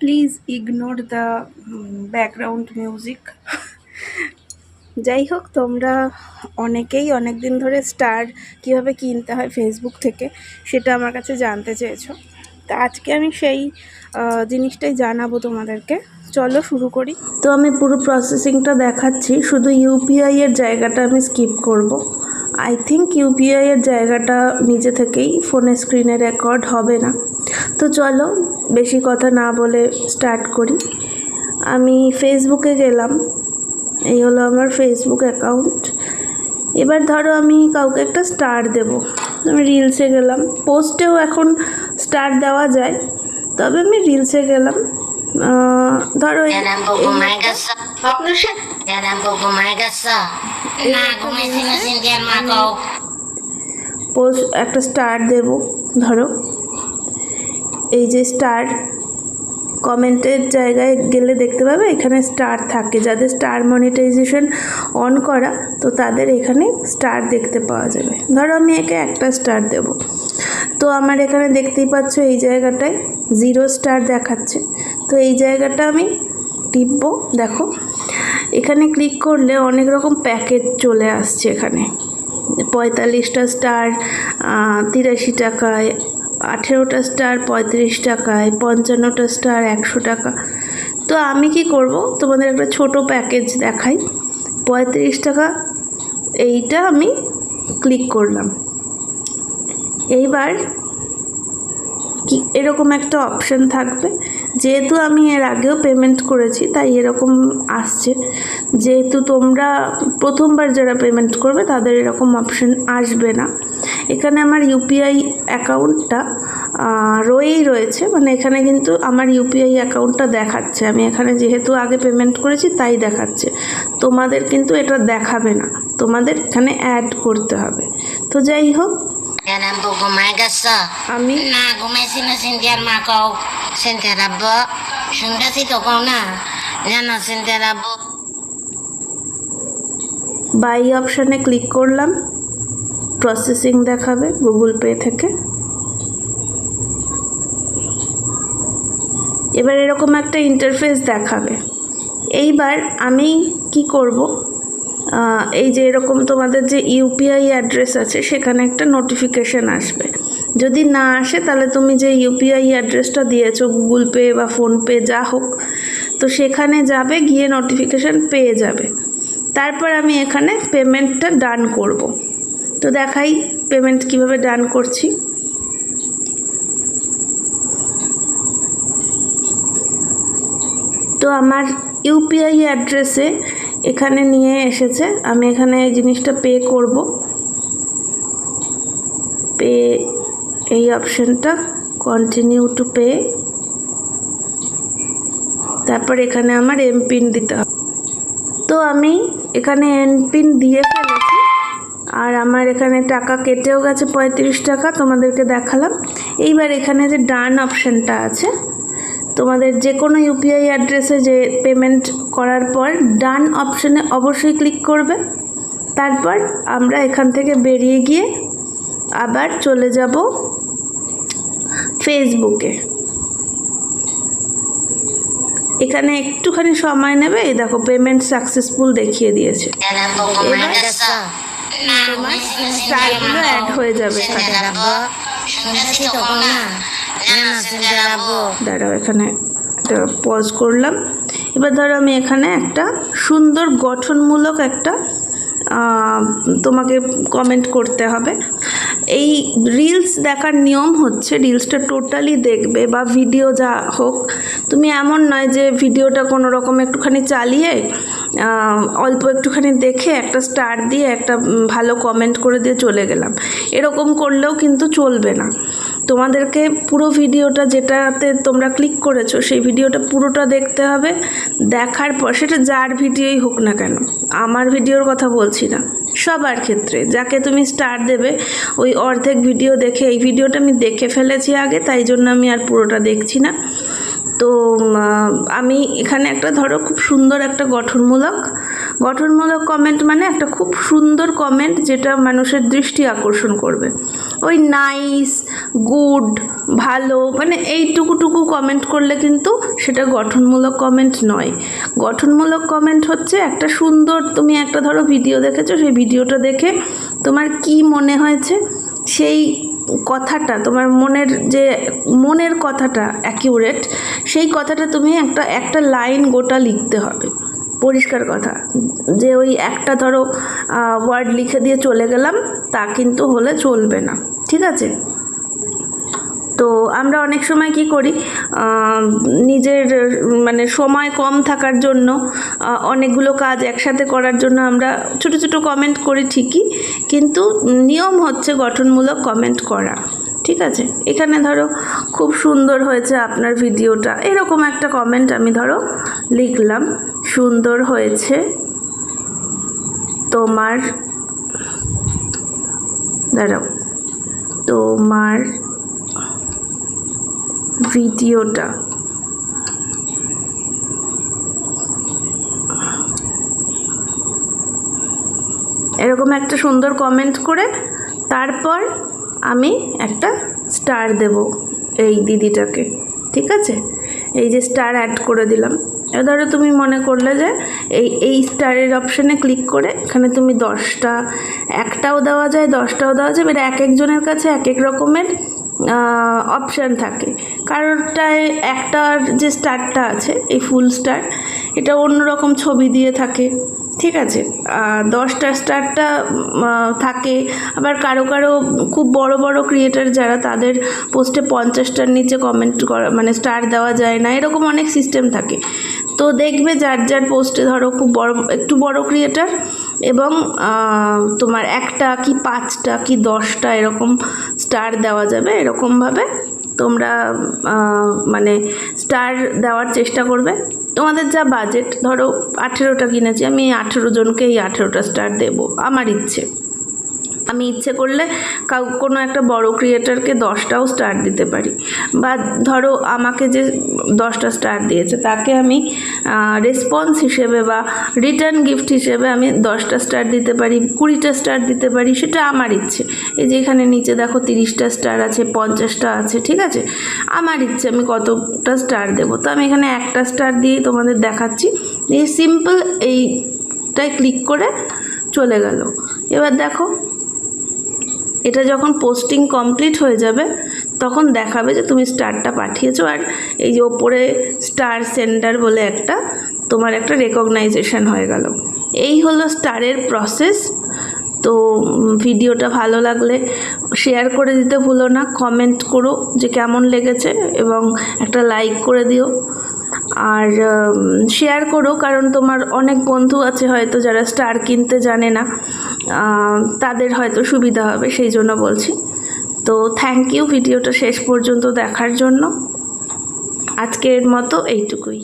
Please ignore the background music যাই হোক তোমরা অনেকেই অনেক দিন ধরে স্টার কীভাবে কিনতে হয় ফেসবুক থেকে, সেটা আমার কাছে জানতে চেয়েছো। তা আজকে আমি সেই জিনিসটাই জানাব তোমাদেরকে। চলো শুরু করি। তো আমি পুরো প্রসেসিংটা দেখাচ্ছি। শুধু ইউপিআই এর জায়গাটা আমি স্কিপ করব। আই থিঙ্ক ইউপিআই এর জায়গাটা নিজে থেকেই ফোনের স্ক্রিনে রেকর্ড হবে না। তো চলো বেশি কথা না বলে স্টার্ট করি আমি ফেসবুকে গেলাম এই হলো আমার ফেসবুক অ্যাকাউন্ট এবার ধরো আমি কাউকে একটা স্টার দেব আমি রিলসে গেলাম পোস্টেও এখন স্টার দেওয়া যায় তবে আমি রিলসে গেলাম ধরো. পোস্ট একটা স্টার দেব ধরো এই যে স্টার কমেন্টের জায়গায় গেলে দেখতে পাবে, এখানে স্টার থাকে। যাদের স্টার মনিটাইজেশন অন করা, তো তাদের এখানে স্টার দেখতে পাওয়া যাবে। ধরো আমি একে একটা স্টার দেব। তো আমার এখানে দেখতেই পাচ্ছ এই জায়গাটায় জিরো স্টার দেখাচ্ছে। তো এই জায়গাটা আমি টিপবো, দেখো। এখানে ক্লিক করলে অনেক রকম প্যাকেজ চলে আসছে এখানে। পঁয়তাল্লিশটা স্টার তিরাশি টাকায় আঠেরোটা স্টার পঁয়ত্রিশ টাকায় পঞ্চান্নটা স্টার একশো টাকা। তো আমি কি করব? তোমাদের একটা ছোট প্যাকেজ দেখাই। পঁয়ত্রিশ টাকা, এইটা আমি ক্লিক করলাম। এইবার কি, এরকম একটা অপশন থাকবে। যেহেতু আমি এর আগেও পেমেন্ট করেছি, তাই এরকম আসছে। যেহেতু তোমরা প্রথমবার যারা পেমেন্ট করবে, তাদের এরকম অপশন আসবে না। এখানে আমার ইউপিআই অ্যাকাউন্টটা রয়েই রয়েছে মানে এখানে কিন্তু আমার ইউপিআই অ্যাকাউন্টটা দেখাচ্ছে আমি এখানে যেহেতু আগে পেমেন্ট করেছি তাই দেখাচ্ছে তোমাদের কিন্তু এটা দেখাবে না তোমাদের এখানে অ্যাড করতে হবে তো যাই হোক. আমি Na gumising na si Indian Mako. Sinterabo. Sunda si Toko na. Yan ang sinterabo. Buy অপশানে ক্লিক করলাম প্রসেসিং দেখাবে গুগল পে থেকে। এবার এরকম একটা ইন্টারফেস দেখাবে। এইবার আমি কি করব? এই যে এরকম তোমাদের যে ইউপিআই অ্যাড্রেস আছে, সেখানে একটা নোটিফিকেশান আসবে। যদি না আসে, তাহলে তুমি যে ইউপিআই অ্যাড্রেসটা দিয়েছ গুগল পে বা ফোনপে যা হোক, তো সেখানে যাবে, গিয়ে নোটিফিকেশান পেয়ে যাবে। তারপর আমি এখানে পেমেন্টটা ডান করব। তো দেখাই পেমেন্ট কীভাবে ডান করছি। তো আমার ইউপিআই অ্যাড্রেসে এখানে নিয়ে এসেছে। আমি এখানে এই জিনিসটা পে করব। পে এই অপশানটা কন্টিনিউ টু পে তারপর এখানে আমার এমপিন দিতে হবে। তো আমি এখানে এমপিন দিয়ে ফেলেছি আর আমার এখানে টাকা কেটেও গেছে পঁয়ত্রিশ টাকা তোমাদেরকে দেখালাম। এইবার এখানে যে ডান অপশানটা আছে তোমাদের যে কোনো ইউপিআই অ্যাড্রেসে যে পেমেন্ট করার পর ডান অপশানে অবশ্যই ক্লিক করবে। তারপর আমরা এখান থেকে বেরিয়ে গিয়ে আবার চলে যাব ফেসবুকে। এখানে একটুখানি সময় নেবে এই দেখো পেমেন্ট সাকসেসফুল দেখিয়ে দিয়েছে। Indian স্টারগুলো অ্যাড. হয়ে যাবে. দাঁড়াও, এখানে একটা পজ করলাম এবার ধরো আমি এখানে একটা সুন্দর গঠনমূলক একটা তোমাকে কমেন্ট করতে হবে এই রিলস দেখার নিয়ম হচ্ছে রিলসটা টোটালি দেখবে বা ভিডিও যা হোক তুমি এমন নয় যে ভিডিওটা কোনো রকম একটুখানি চালিয়ে অল্প একটুখানি দেখে একটা স্টার দিয়ে একটা ভালো কমেন্ট করে দিয়ে চলে গেলাম। এরকম করলেও কিন্তু চলবে না। তোমাদেরকে পুরো ভিডিওটা যেটাতে তোমরা ক্লিক করেছ, সেই ভিডিওটা পুরোটা দেখতে হবে। দেখার পর, সেটা যার ভিডিওই হোক না কেন, আমার ভিডিওর কথা বলছি না। সবার ক্ষেত্রে, যাকে তুমি স্টার দেবে, ওই অর্ধেক ভিডিও দেখে, এই ভিডিওটা আমি দেখে ফেলেছি আগে, তাই জন্য আমি আর পুরোটা দেখছি না। তো আমি এখানে একটা ধরো খুব সুন্দর একটা গঠনমূলক গঠনমূলক কমেন্ট মানে একটা খুব সুন্দর কমেন্ট যেটা মানুষের দৃষ্টি আকর্ষণ করবে। ওই নাইস গুড ভালো মানে এইটুকুটুকু কমেন্ট করলে কিন্তু সেটা গঠনমূলক কমেন্ট নয়। গঠনমূলক কমেন্ট হচ্ছে একটা সুন্দর, তুমি একটা ধরো ভিডিও দেখেছ, সেই ভিডিওটা দেখে তোমার কি মনে হয়েছে? সেই কথাটা, তোমার মনের যে, মনের কথাটা অ্যাকিউরেট সেই কথাটা তুমি একটা একটা লাইন গোটা লিখতে হবে। পরিষ্কার কথা। যে ওই একটা ধরো ওয়ার্ড লিখে দিয়ে চলে গেলাম, তা কিন্তু হলে চলবে না। ঠিক আছে? তো আমরা অনেক সময় কি করি নিজের মানে সময় কম থাকার জন্য অনেকগুলো কাজ একসাথে করার জন্য আমরা ছোট ছোট কমেন্ট করি ঠিকই, কিন্তু নিয়ম হচ্ছে গঠনমূলক কমেন্ট করা, ঠিক আছে? এখানে ধরো খুব সুন্দর হয়েছে আপনার ভিডিওটা, এরকম একটা কমেন্ট আমি ধরো লিখলাম, সুন্দর হয়েছে তোমার, দাঁড়াও, তোমার ভিডিওটা। এরকম একটা সুন্দর কমেন্ট করে তারপর আমি একটা স্টার দেব এই দিদিটাকে, ঠিক আছে? এই যে স্টার অ্যাড করে দিলাম। ধরো তুমি মনে করলে যে এই এই স্টারের অপশানে ক্লিক করে এখানে তুমি দশটা, একটাও দেওয়া যায়, দশটাও দেওয়া যায়, এবার এক একজনের কাছে এক এক রকমের অপশান থাকে। কারোরটায় একটার যে স্টারটা আছে, এই ফুল স্টার এটা অন্যরকম ছবি দিয়ে থাকে, ঠিক আছে? দশটা স্টারটা থাকে। আবার কারও কারও খুব বড় বড় ক্রিয়েটার যারা, তাদের পোস্টে পঞ্চাশটার নিচে কমেন্ট করা মানে স্টার দেওয়া যায় না, এরকম অনেক সিস্টেম থাকে। তো দেখবে যার যার পোস্টে ধরো খুব বড়, একটু বড় ক্রিয়েটার এবং তোমার একটা কি পাঁচটা কি দশটা এরকম স্টার দেওয়া যাবে, এরকমভাবে তোমরা মানে স্টার দেওয়ার চেষ্টা করবে। তোমাদের যা বাজেট ধরো আঠেরোটা কিনেছি, আমি আঠেরো জনকে এই আঠেরোটা স্টার দেবো, আমার ইচ্ছে। আমি ইচ্ছে করলে কাউ, কোনো একটা বড় ক্রিয়েটারকে দশটাও স্টার দিতে পারি। বা ধরো আমাকে যে দশটা স্টার দিয়েছে, তাকে আমি রেসপন্স হিসেবে বা রিটার্ন গিফট হিসেবে আমি দশটা স্টার দিতে পারি, কুড়িটা স্টার দিতে পারি, সেটা আমার ইচ্ছে। এই যে এখানে নিচে দেখো তিরিশটা স্টার আছে, পঞ্চাশটা আছে, ঠিক আছে? আমার ইচ্ছে, আমি কতটা স্টার দেবো? তো আমি এখানে একটা স্টার দিয়েই তোমাদের দেখাচ্ছি। এই সিম্পল এইটাই ক্লিক করে চলে গেল। এবার দেখো, এটা যখন পোস্টিং কমপ্লিট হয়ে যাবে, তখন দেখাবে যে তুমি স্টারটা পাঠিয়েছো। আর এই যে ওপরে স্টার সেন্টার বলে একটা, তোমার একটা রেকগনাইজেশন হয়ে গেল। এই হলো স্টারের প্রসেস তো ভিডিওটা ভালো লাগলে শেয়ার করে দিতে ভুলো না কমেন্ট করো যে কেমন লেগেছে এবং একটা লাইক করে দিও। আর শেয়ার করো, কারণ তোমার অনেক বন্ধু আছে হয়তো যারা স্টার কিনতে জানে না। তাদের হয়তো সুবিধা হবে, সেই জন্য বলছি। তো থ্যাংক ইউ ভিডিওটা শেষ পর্যন্ত দেখার জন্য। আজকের মতো এইটুকুই।